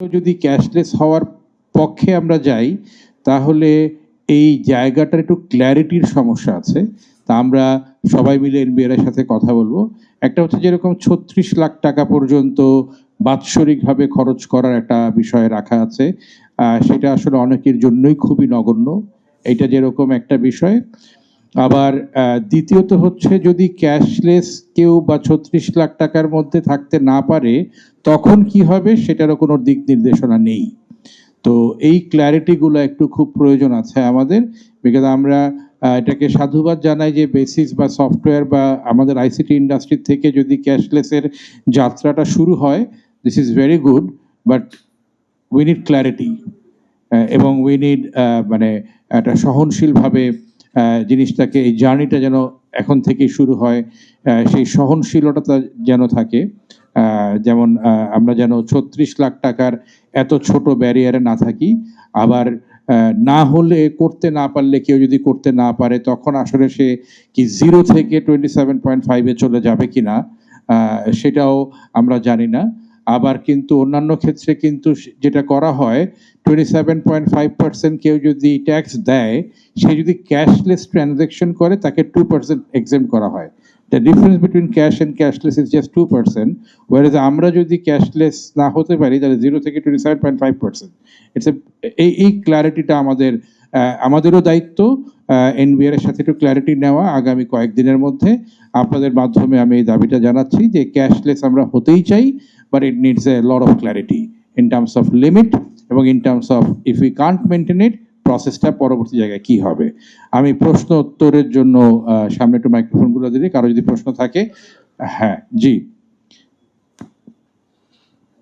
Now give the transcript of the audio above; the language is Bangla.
যদি ক্যাশলেস হওয়ার পক্ষে আমরা যাই, তাহলে এই জায়গাটার একটু ক্ল্যারিটির সমস্যা আছে। তা আমরা সবাই মিলে এনবিআর সাথে কথা বলব। একটা হচ্ছে যেরকম ছত্রিশ লাখ টাকা পর্যন্ত বাৎসরিকভাবে খরচ করার একটা বিষয় রাখা আছে। সেটা আসলে অনেকের জন্যই খুবই নগণ্য। এটা যেরকম একটা বিষয়। আবার দ্বিতীয়ত হচ্ছে যদি ক্যাশলেস কেউ বা ছত্রিশ লাখ টাকার মধ্যে থাকতে না পারে, তখন কি হবে সেটারও কোনো দিক নির্দেশনা নেই। তো এই ক্ল্যারিটিগুলো একটু খুব প্রয়োজন আছে আমাদের বিকজ আমরা এটাকে সাধুবাদ জানাই যে বেসিস বা সফটওয়্যার বা আমাদের আইসিটি ইন্ডাস্ট্রি থেকে যদি ক্যাশলেসের যাত্রাটা শুরু হয় this is very good but we need clarity এবং উই নিড মানে একটা সহনশীলভাবে জিনিসটাকে এই জার্নিটা যেন এখন থেকেই শুরু হয় সেই সহনশীলতা যেন থাকে যেমন আমরা যেন ছত্রিশ লাখ টাকার এত ছোট ব্যারিয়ারে না থাকি আবার না হলে করতে না পারলে কেউ যদি করতে না পারে তখন আসলে সে কি জিরো থেকে টোয়েন্টি সেভেন পয়েন্ট ফাইভে চলে যাবে কিনা আহ, সেটাও আমরা জানি না। আবার কিন্তু অন্যান্য ক্ষেত্রে কিন্তু যেটা করা হয় twenty seven point five percent কেউ যদি ট্যাক্স দেয়, সে যদি ক্যাশলেস ট্রানজ্যাকশন করে, তাকে টু পার্সেন্ট এক্সেম করা হয়। The difference between cash and cashless is just two percent ওয়ারেজ আমরা যদি ক্যাশলেস না হতে পারি, তাহলে জিরো থেকে twenty seven point five percent it's এই এই ক্ল্যারিটিটা আমাদের আমাদেরও দায়িত্ব এনবিআর এর সাথে একটু ক্ল্যারিটি নেওয়া আগামী কয়েকদিনের মধ্যে। আপনাদের মাধ্যমে আমি এই দাবিটা জানাচ্ছি যে ক্যাশলেস আমরা হতেই চাই but it needs a lot of clarity in terms of limit এবং in terms of if we can't maintain it প্রসেসটা পরবর্তী জায়গায় কি হবে। আমি প্রশ্ন উত্তরের জন্য সামনে একটু মাইক্রোফোনগুলো দিলে, কারও যদি প্রশ্ন থাকে হ্যাঁ জি।